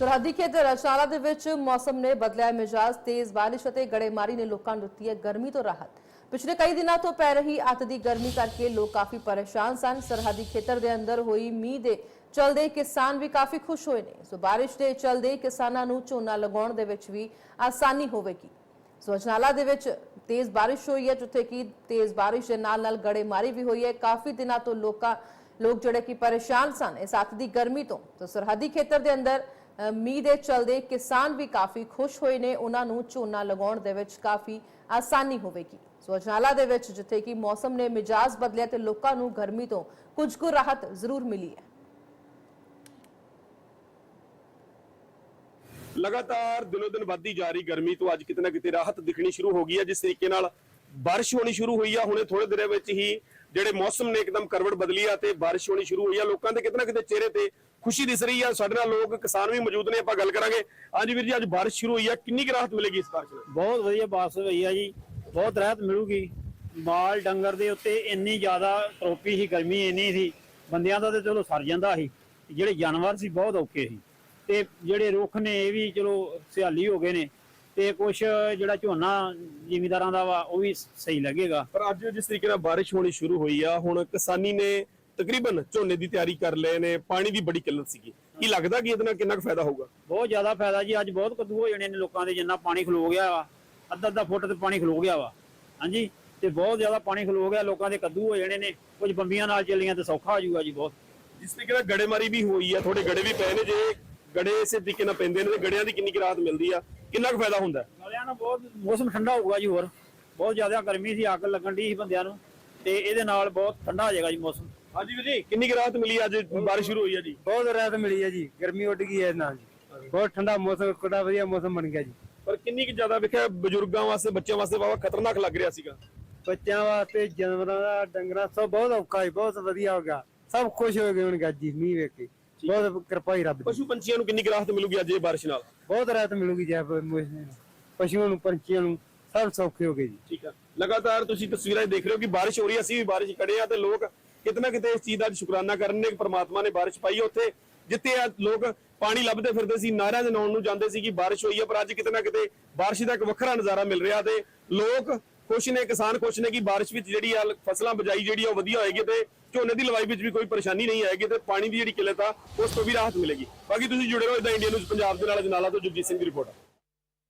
ਸਰਹੱਦੀ ਖੇਤਰ ਅਚਾਲਾ ਦੇ ਵਿੱਚ ਮੌਸਮ ਨੇ ਬਦਲਿਆ ਮਿਜਾਜ਼, ਤੇਜ਼ ਬਾਰਿਸ਼ ਅਤੇ ਗੜੇਮਾਰੀ ਨੇ ਲੋਕਾਂ ਨੂੰ ਦਿੱਤੀ ਹੈ ਗਰਮੀ ਤੋਂ ਰਾਹਤ। ਪਿਛਲੇ ਕਈ ਦਿਨਾਂ ਤੋਂ ਪੈ ਰਹੀ ਅੱਤ ਦੀ ਗਰਮੀ ਕਰਕੇ ਲੋਕ ਕਾਫੀ ਪਰੇਸ਼ਾਨ ਸਨ। ਸਰਹੱਦੀ ਖੇਤਰ ਦੇ ਅੰਦਰ ਹੋਈ ਮੀਂਹ ਦੇ ਚਲਦੇ ਕਿਸਾਨ ਵੀ ਕਾਫੀ ਖੁਸ਼ ਹੋਏ ਨੇ। ਸੋ ਬਾਰਿਸ਼ ਦੇ ਚਲਦੇ ਕਿਸਾਨਾਂ ਨੂੰ ਝੋਨਾ ਲਗਾਉਣ ਦੇ ਵਿੱਚ ਵੀ ਆਸਾਨੀ ਹੋਵੇਗੀ। ਸੋ ਅਜਨਾਲਾ ਦੇ ਵਿੱਚ ਤੇਜ਼ ਬਾਰਿਸ਼ ਹੋਈ ਹੈ, ਜਿੱਥੇ ਕਿ ਤੇਜ਼ ਬਾਰਿਸ਼ ਦੇ ਨਾਲ ਨਾਲ ਗੜੇਮਾਰੀ ਵੀ ਹੋਈ ਹੈ। ਕਾਫੀ ਦਿਨਾਂ ਤੋਂ ਲੋਕਾਂ, ਲੋਕ ਜਿਹੜੇ ਕਿ ਪਰੇਸ਼ਾਨ ਸਨ ਇਸ ਅੱਤ ਦੀ ਗਰਮੀ ਤੋਂ। ਤਾਂ ਸਰਹੱਦੀ ਖੇਤਰ ਦੇ ਅੰਦਰ ਮੀਂਹ ਦੇ ਚਲਦੇ ਕਿਸਾਨ ਵੀ ਕਾਫੀ ਖੁਸ਼ ਹੋਏ ਨੇ, ਉਹਨਾਂ ਨੂੰ ਝੋਨਾ ਲਗਾਉਣ ਦੇ ਵਿੱਚ ਕਾਫੀ ਆਸਾਨੀ ਹੋਵੇਗੀ। ਸੋ ਅਜਨਾਲਾ ਦੇ ਵਿੱਚ ਜਿੱਥੇ ਕਿ ਮੌਸਮ ਨੇ ਮਿਜਾਜ਼ ਬਦਲਿਆ ਤੇ ਲੋਕਾਂ ਨੂੰ ਗਰਮੀ ਤੋਂ ਕੁਝ ਕੁ ਰਾਹਤ ਜ਼ਰੂਰ ਮਿਲੀ ਹੈ। ਲਗਾਤਾਰ ਦਿਨੋ ਦਿਨ ਵੱਧਦੀ ਜਾ ਰਹੀ ਗਰਮੀ ਤੋਂ ਅੱਜ ਕਿਤੇ ਨਾ ਕਿਤੇ ਰਾਹਤ ਦਿਖਣੀ ਸ਼ੁਰੂ ਹੋ ਗਈ ਹੈ, ਜਿਸ ਤਰੀਕੇ ਨਾਲ ਬਾਰਿਸ਼ ਹੋਣੀ ਸ਼ੁਰੂ ਹੋਈ ਆ। ਹੁਣੇ ਥੋੜੇ ਦਿਨਾਂ ਵਿੱਚ ਹੀ ਜਿਹੜੇ ਮੌਸਮ ਨੇ ਇੱਕਦਮ ਕਰਵਟ ਬਦਲੀ ਆ ਤੇ ਬਾਰਿਸ਼ ਹੋਣੀ ਸ਼ੁਰੂ ਹੋਈ ਆ, ਲੋਕਾਂ ਦੇ ਕਿਤੇ ਕਿਤੇ ਚਿਹਰੇ ਤੇ ਖੁਸ਼ੀ ਦਿਸ ਰਹੀ ਆ। ਸਾਡੇ ਨਾਲ ਲੋਕ, ਕਿਸਾਨ ਵੀ ਮੌਜੂਦ ਨੇ, ਆਪਾਂ ਗੱਲ ਕਰਾਂਗੇ। ਹਾਂਜੀ ਵੀਰ ਜੀ, ਅੱਜ ਬਾਰਿਸ਼ ਸ਼ੁਰੂ ਹੋਈ ਆ। ਕਿੰਨੀ ਕੁ ਰਾਹਤ ਮਿਲੇਗੀ ਇਸ ਬਾਰਿਸ਼ ਨਾਲ? ਬਹੁਤ ਵਧੀਆ ਬਾਸ ਹੋਈ ਆ ਜੀ। ਬਹੁਤ ਰਾਹਤ ਮਿਲੂਗੀ। ਮਾਲ ਡੰਗਰ ਦੇ ਉੱਤੇ ਇੰਨੀ ਜ਼ਿਆਦਾ ਟਰੋਪੀ ਸੀ, ਗਰਮੀ ਇੰਨੀ ਸੀ। ਬੰਦਿਆਂ ਦਾ ਤੇ ਚਲੋ ਸਰ ਜਾਂਦਾ ਸੀ। ਜਿਹੜੇ ਜਾਨਵਰ ਸੀ, ਬਹੁਤ ਔਖੇ ਸੀ। ਤੇ ਜਿਹੜੇ ਰੁੱਖ ਨੇ, ਇਹ ਵੀ ਚਲੋ ਸਿਆਲੀ ਹੋ ਗਏ ਨੇ। ਤੇ ਕੁਝ ਜਿਹੜਾ ਝੋਨਾ ਜ਼ਿਮੀਦਾਰਾਂ ਦਾ ਵਾ ਉਹ ਵੀ ਸਹੀ ਲੱਗੇਗਾ। ਪਰ ਅੱਜ ਜਿਸ ਤਰੀਕੇ ਨਾਲ ਬਾਰਿਸ਼ ਹੋਣੀ ਸ਼ੁਰੂ ਹੋਈ ਆ ਹੁਣ ਕਿਸਾਨੀ ਨੇ ਤਕਰੀਬਨ ਝੋਨੇ ਦੀ ਤਿਆਰੀ ਕਰ ਲਏ ਨੇ ਪਾਣੀ ਦੀ ਬੜੀ ਕਿੱਲਤ ਸੀਗੀ। ਕੀ ਲੱਗਦਾ ਕਿ ਇਹਦੇ ਨਾਲ ਕਿੰਨਾ ਕੁ ਫਾਇਦਾ ਹੋਊਗਾ? ਬਹੁਤ ਜ਼ਿਆਦਾ ਫਾਇਦਾ ਜੀ ਅੱਜ ਬਹੁਤ ਕੱਦੂ ਹੋ ਜਾਣੇ ਨੇ ਲੋਕਾਂ ਦੇ ਜਿੰਨਾ ਪਾਣੀ ਖਲੋ ਗਿਆ ਵਾ। ਅੱਧਾ ਅੱਧਾ ਫੁੱਟ ਤੇ ਪਾਣੀ ਖਲੋ ਗਿਆ ਵਾ। ਹਾਂਜੀ? ਤੇ ਬਹੁਤ ਜ਼ਿਆਦਾ ਪਾਣੀ ਖਲੋ ਗਿਆ ਲੋਕਾਂ ਦੇ ਕੱਦੂ ਹੋ ਜਾਣੇ ਨੇ। ਕੁਝ ਬੰਬੀਆਂ ਨਾਲ ਚੱਲੀਆਂ ਤੇ ਸੌਖਾ ਹੋ ਜਾਊਗਾ ਜੀ ਬਹੁਤ। ਜਿਸ ਤਰੀਕੇ ਨਾਲ ਗੜੇਮਾਰੀ ਵੀ ਹੋਈ ਆ ਥੋੜੇ ਗੜੇ ਵੀ ਪਏ ਨੇ ਜੇ ਗੜੇ ਇਸੇ ਤਰੀਕੇ ਨਾਲ ਪੈਂਦੇ ਨੇ ਤੇ ਗੜਿਆਂ ਦੀ ਕਿੰਨੀ ਕੁ ਰਾਹਤ ਮਿਲਦੀ ਆ। ਕਿੰਨਾ ਕੁ ਫਾਇਦਾ ਹੁੰਦਾ? ਹੈ? ਨਾਲਿਆਂ ਨਾਲ ਬਹੁਤ ਮੌਸਮ ਠੰਡਾ ਹੋਊਗਾ ਜੀ ਹੋਰ। ਬਹੁਤ ਜ਼ਿਆਦਾ ਗਰਮੀ ਸੀ ਅੱਗ ਲੱਗਣ ਦੀ ਸੀ ਬੰਦਿਆਂ ਨੂੰ। ਤੇ ਇਹਦੇ ਨਾਲ ਬਹੁਤ ਠੰਡਾ ਹੋ ਜਾਏਗਾ ਜੀ ਮੌਸਮ। ਹਾਂਜੀ ਵੀਰ ਜੀ ਕਿੰਨੀ ਕੁ ਰਾਹਤ ਮਿਲੀ ਅੱਜ? ਬਾਰਿਸ਼ ਸ਼ੁਰੂ ਹੋਈ ਆ ਜੀ। ਬਹੁਤ ਰਾਹਤ ਮਿਲੀ ਹੈ ਜੀ ਗਰਮੀ ਉੱਡ ਗਈ ਹੈ ਨਾਲ ਜੀ। ਬਹੁਤ ਠੰਡਾ ਮੌਸਮ ਕਿੰਨਾ ਵਧੀਆ ਮੌਸਮ ਬਣ ਗਿਆ ਜੀ। ਪਰ ਕਿੰਨੀ ਕੁ ਜ਼ਿਆਦਾ ਵੇਖਿਆ ਬਜ਼ੁਰਗਾਂ ਵਾਸਤੇ ਬੱਚਿਆਂ ਵਾਸਤੇ ਬਾਬਾ ਖਤਰਨਾਕ ਲੱਗ ਰਿਹਾ ਸੀਗਾ। ਬੱਚਿਆਂ ਵਾਸਤੇ ਜਾਨਵਰਾਂ ਦਾ ਡੰਗਰਾਂ ਸਭ ਬਹੁਤ ਔਖਾ ਹੈ ਬਹੁਤ ਵਧੀਆ ਹੋ ਗਿਆ। ਸਭ ਖੁਸ਼ ਹੋ ਗਏ ਹੁਣ ਗੱਜੀ ਮੀਂਹ ਵੇਖ ਕੇ। ਬਹੁਤ ਕਿਰਪਾ ਹੀ ਰੱਬ ਦੀ। ਪਸ਼ੂ ਪੰਛੀਆਂ ਨੂੰ ਕਿੰਨੀ ਕੁ ਰਾਹਤ ਮਿਲੂਗੀ ਅੱਜ ਇਹ ਬਾਰਿਸ਼ ਨਾਲ? ਬਹੁਤ ਰਾਹਤ ਮਿਲੂਗੀ ਜੀ ਆਪ। ਪਸ਼ੂਆਂ ਨੂੰ ਪੰਛੀਆਂ ਨੂੰ ਸਭ ਸੌਖੇ ਹੋ ਗਏ ਜੀ। ਠੀਕ ਆ ਲਗਾਤਾਰ ਤੁਸੀਂ ਤਸਵੀਰਾਂ 'ਚ ਦੇਖ ਰਹੇ ਹੋ ਕਿ ਬਾਰਿਸ਼ ਹੋ ਰਹੀ ਹੈ ਅਸੀਂ ਵੀ ਬਾਰਿਸ਼ 'ਚ ਖੜੇ ਆ ਤੇ ਲੋਕ ਕਿਤਨਾ ਕਿਤੇ ਇਸ ਚੀਜ਼ ਦਾ ਸ਼ੁਕਰਾਨਾ ਕਰਨ ਨੇ ਕਿ ਪ੍ਰਮਾਤਮਾ ਨੇ ਬਾਰਿਸ਼ ਪਾਈ ਹੈ। ਉੱਥੇ ਜਿੱਥੇ ਆ ਲੋਕ ਪਾਣੀ ਲੱਭਦੇ ਫਿਰਦੇ ਸੀ ਨਾਰਿਆਂ ਦੇ ਨਾਉਣ ਨੂੰ ਜਾਂਦੇ ਸੀ ਕਿ ਬਾਰਿਸ਼ ਹੋਈ ਹੈ ਪਰ ਅੱਜ ਕਿਤੇ ਨਾ ਕਿਤੇ ਬਾਰਿਸ਼ ਦਾ ਇੱਕ ਵੱਖਰਾ ਨਜ਼ਾਰਾ ਮਿਲ ਰਿਹਾ ਤੇ ਲੋਕ ਖੁਸ਼ ਨੇ, ਕਿਸਾਨ ਖੁਸ਼ ਨੇ ਕਿ ਬਾਰਿਸ਼ ਵਿੱਚ ਜਿਹੜੀ ਆ ਫਸਲਾਂ ਬਜਾਈ ਜਿਹੜੀ ਆ ਉਹ ਵਧੀਆ ਹੋਏਗੀ ਤੇ ਝੋਨੇ ਦੀ ਲਵਾਈ ਵਿੱਚ ਵੀ ਕੋਈ ਪਰੇਸ਼ਾਨੀ ਨਹੀਂ ਆਏਗੀ ਤੇ ਪਾਣੀ ਦੀ ਜਿਹੜੀ ਕਿੱਲਤ ਆ, ਉਸ ਤੋਂ ਵੀ ਰਾਹਤ ਮਿਲੇਗੀ। ਬਾਕੀ ਤੁਸੀਂ ਜੁੜੇ ਰਹੋ ਇਦਾਂ ਇੰਡੀਆ ਨਿਊਜ਼ ਪੰਜਾਬ ਦੇ ਨਾਲ ਜਨਾਲਾ ਤੋਂ ਜਗਜੀਤ ਸਿੰਘ ਦੀ ਰਿਪੋਰਟ।